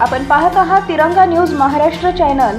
आपण पाहत आहात तिरंगा न्यूज महाराष्ट्र चॅनल.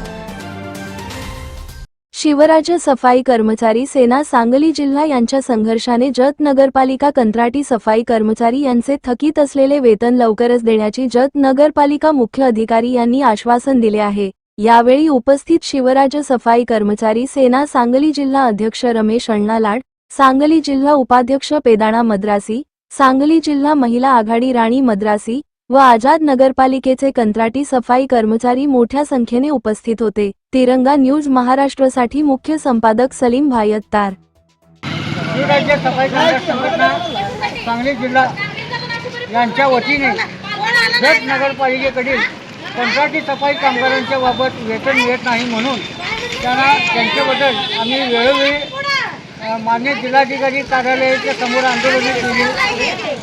शिवराज्य सफाई कर्मचारी सेना सांगली जिल्हा यांच्या संघर्षाने जत नगरपालिका कंत्राटी सफाई कर्मचारी यांचे थकीत असलेले वेतन लवकरच देण्याची जत नगरपालिका मुख्य अधिकारी यांनी आश्वासन दिले आहे. यावेळी उपस्थित शिवराज्य सफाई कर्मचारी सेना सांगली जिल्हा अध्यक्ष रमेश अण्णा लाड सांगली जिल्हा उपाध्यक्ष पेदाणा मद्रासी सांगली जिल्हा महिला आघाडी राणी मद्रासी व आझाद नगरपालिकेचे कंत्राटी सफाई कर्मचारी मोठ्या संख्येने उपस्थित होते. तिरंगा न्यूज महाराष्ट्रसाठी मुख्य संपादक सलीम भाई अत्तार. सांगली जिल्हा यांच्या वतीने जत नगरपालिकेकडील कंत्राटी सफाई कामगारांच्या बाबत वेतन मिळत नाही म्हणून त्यांना त्यांच्याबद्दल आम्ही वेळोवेळी मान्य जिल्हाधिकारी कार्यालयाच्या समोर आंदोलने केली.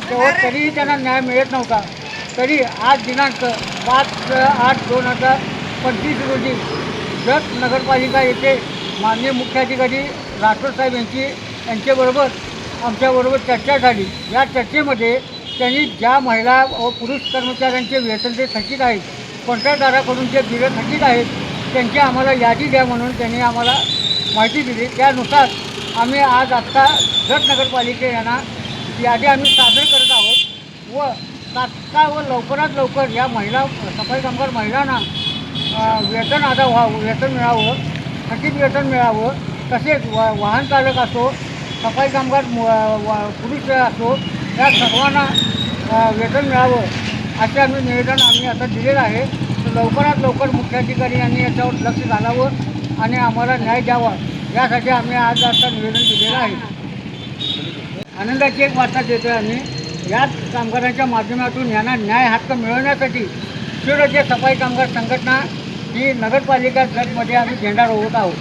तेव्हा तरीही त्यांना न्याय मिळत नव्हता. तरी आज दिनांक पाच आठ दोन हजार पंचवीस रोजी जत नगरपालिका येथे माननीय मुख्याधिकारी राठोड साहेब यांची यांच्याबरोबर आमच्याबरोबर चर्चा झाली. या चर्चेमध्ये त्यांनी ज्या महिला व पुरुष कर्मचाऱ्यांचे वेतन ते थकीत आहेत कॉन्ट्रॅक्टदाराकडून जे बिलं थकीत आहेत त्यांची आम्हाला यादी द्या म्हणून त्यांनी आम्हाला माहिती दिली. त्यानुसार आम्ही आज आत्ता जत नगरपालिके यांना यादी आम्ही सादर करत तात्काळ व लवकरात लवकर या महिला सफाई कामगार महिलांना वेतन आता व्हावं वेतन मिळावं थकीत वेतन मिळावं तसेच वा वाहन चालक असो सफाई कामगार मु- वा- पुरुष असो या सर्वांना वेतन मिळावं असे आम्ही निवेदन आम्ही आता दिलेलं आहे. तर लवकरात लवकर मुख्याधिकारी यांनी याच्यावर लक्ष घालावं आणि आम्हाला न्याय द्यावा यासाठी आम्ही आज आता निवेदन दिलेलं आहे. आनंदाची एक वार्ता देतोय आम्ही. याच कामगारांच्या माध्यमातून यांना न्याय हक्क मिळवण्यासाठी शिवराज्य सफाई कामगार संघटना ही नगरपालिका गटमध्ये आम्ही झेंडा रोवत आहोत.